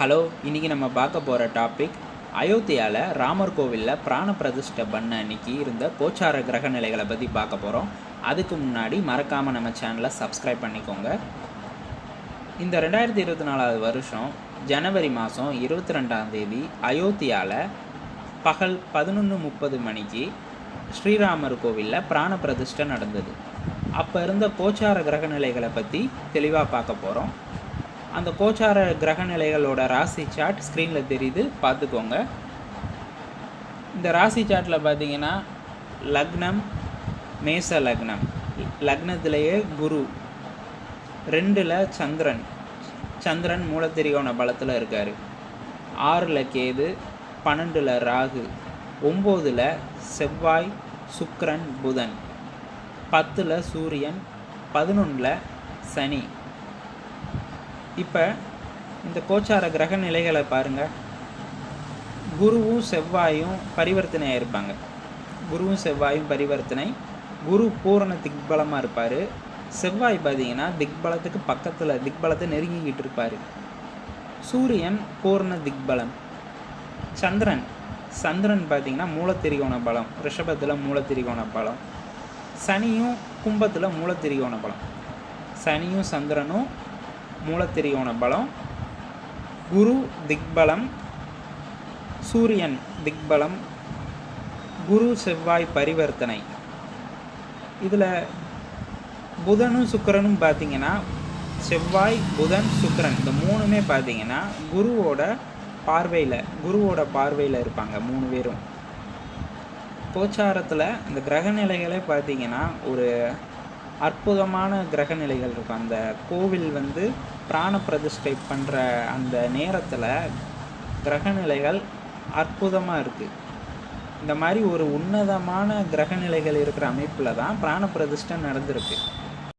Hello இன்றைக்கி நம்ம பார்க்க போகிற டாபிக் அயோத்தியாவில் ராமர் கோவிலில் பிராண பிரதிஷ்டை பண்ண அன்னைக்கு இருந்த கோச்சார கிரக நிலைகளை பற்றி பார்க்க போகிறோம் அதுக்கு முன்னாடி மறக்காமல் நம்ம சேனலை சப்ஸ்கிரைப் பண்ணிக்கோங்க. இந்த ரெண்டாயிரத்தி இருபத்தி நாலாவது வருஷம் ஜனவரி மாதம் இருபத்தி ரெண்டாம் தேதி அயோத்தியாவில் பகல் பதினொன்று முப்பது மணிக்கு ஸ்ரீராமர் கோவிலில் பிராண பிரதிஷ்டை நடந்தது. அப்போ இருந்த கோச்சார கிரக நிலைகளை பற்றி தெளிவாக பார்க்க போகிறோம் அந்த கோச்சார கிரக நிலைகளோட ராசி சார்ட் ஸ்க்ரீனில் தெரியுது. பார்த்துக்கோங்க. இந்த ராசி சார்ட்டில் பார்த்தீங்கன்னா லக்னம் மேச லக்னம். லக்னத்திலேயே குரு. ரெண்டில் சந்திரன். சந்திரன் மூலத்திரிகோண பலத்தில் இருக்கார். ஆறில் கேது பன்னெண்டில் ராகு. ஒம்போதில் செவ்வாய் சுக்ரன் புதன். பத்தில் சூரியன் பதினொன்றில் சனி. இப்போ இந்த கோச்சார கிரக நிலைகளை பாருங்கள் குருவும் செவ்வாயும் பரிவர்த்தனையாக இருப்பாங்க. குருவும் செவ்வாயும் பரிவர்த்தனை. குரு பூரண திக்பலமாக இருப்பார். செவ்வாய் பார்த்தீங்கன்னா திக்பலத்துக்கு பக்கத்தில் திக்பலத்தை நெருங்கிக்கிட்டு இருப்பார். சூரியன் பூர்ண திக்பலம் சந்திரன் சந்திரன் பார்த்தீங்கன்னா மூலத்திரிகோண பலம். ரிஷபத்தில் மூலத்திரிகோண பலம். சனியும் கும்பத்தில் மூலத்திரிகோண பலம். சனியும் சந்திரனும் மூலத்திரியோன பலம் குரு திக்பலம் சூரியன் திக்பலம் குரு செவ்வாய் பரிவர்த்தனை. இதில் புதனும் சுக்கரனும் பார்த்தீங்கன்னா செவ்வாய் புதன் சுக்கரன் இந்த மூணுமே பார்த்தீங்கன்னா குருவோட பார்வையில் குருவோட பார்வையில் இருப்பாங்க மூணு பேரும். கோச்சாரத்தில் இந்த கிரக நிலைகளே பார்த்தீங்கன்னா ஒரு அற்புதமான கிரக நிலைகள் இருக்கும். அந்த கோவில் வந்து பிராண பிரதிஷ்டை பண்ணுற அந்த நேரத்தில் கிரக நிலைகள் அற்புதமாக இருக்குது இந்த மாதிரி ஒரு உன்னதமான கிரக நிலைகள் இருக்கிற அமைப்பில் தான் பிராண பிரதிஷ்டை நடந்திருக்கு.